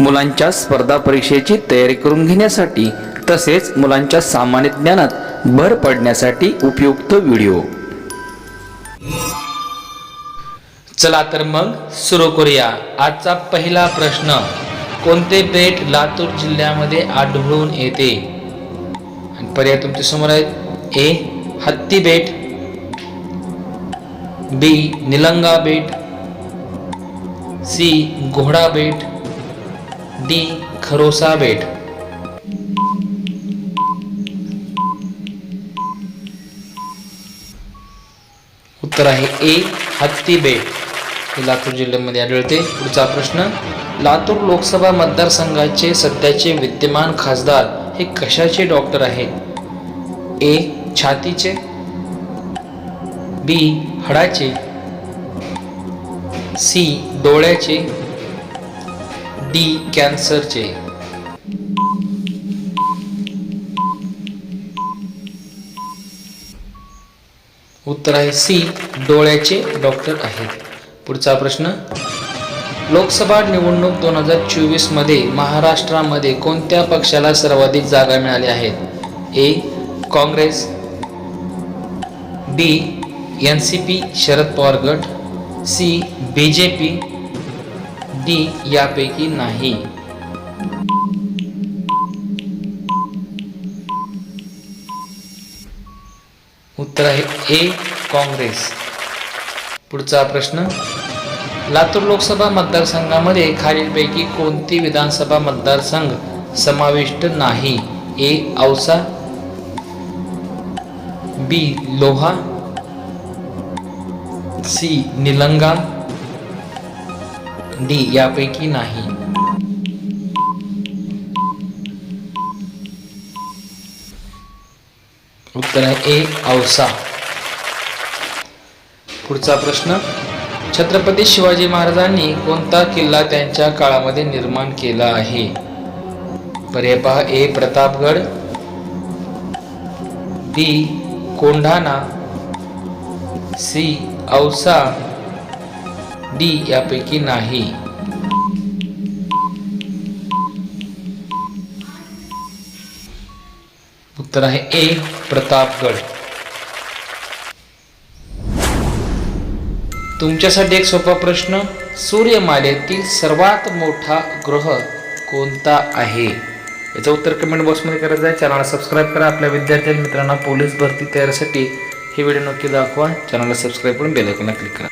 मुलांच्या स्पर्धा परीक्षेची तयारी करून घेण्यासाठी तसेच मुलांच्या सामान्य ज्ञानात भर पडण्यासाठी उपयुक्त व्हिडिओ. चला तर मग सुरू करूया. आजचा पहिला प्रश्न कोणते बेट लातूर जिल्ह्यामध्ये आढळून येते? पर्याय तुमच्यासमोर आहेत. ए हत्ती बेट. बी निलंगा बेट. सी घोडा बेट. डी खरोसा बेट. उत्तर आहे ए हत्ती बेट. हे लातूर जिल्ह्यामध्ये आढळते. पुढचा प्रश्न लातूर लोकसभा मतदारसंघाचे सध्याचे विद्यमान खासदार हे कशाचे डॉक्टर आहेत? ए छातीचे. बी हाडाचे. सी डोळ्याचे. डी कॅन्सरचे. उत्तर आहे सी डोळ्याचे डॉक्टर आहेत. पुढचा प्रश्न. लोकसभा निवडणूक दोन हजार चोवीसमध्ये महाराष्ट्रामध्ये कोणत्या पक्षाला सर्वाधिक जागा मिळाल्या आहेत? A Congress. B N C P Sharad Pawar गट. C B J P. D यापैकी नाही. उत्तर आहे ए काँग्रेस. पुढचा प्रश्न. लातूर लोकसभा मतदारसंघामध्ये खालीलपैकी कोणती विधानसभा मतदारसंघ समाविष्ट नाही? A Ausa. B Loha. C Nilanga. D यापैकी नाही. उत्तर आहे ए औसा. पुढचा प्रश्न छत्रपती शिवाजी महाराजांनी कोणता किल्ला त्यांच्या काळामध्ये निर्माण केला आहे? पर्याय पहा A Pratapgad B Kondhana C Ausa D यापैकी नाही. उत्तर आहे ए प्रतापगड. तुमच्यासाठी एक सोपा प्रश्न. सूर्यमालेतील सर्वात मोठा ग्रह कोणता आहे? याचं उत्तर कमेंट बॉक्समध्ये करायचं आहे. चॅनलला सबस्क्राईब करा. आपल्या विद्यार्थी मित्रांना पोलीस भरती तयारीसाठी हे व्हिडिओ नक्की दाखवा. चॅनलला सबस्क्राईब करून बेल क्लिक करा.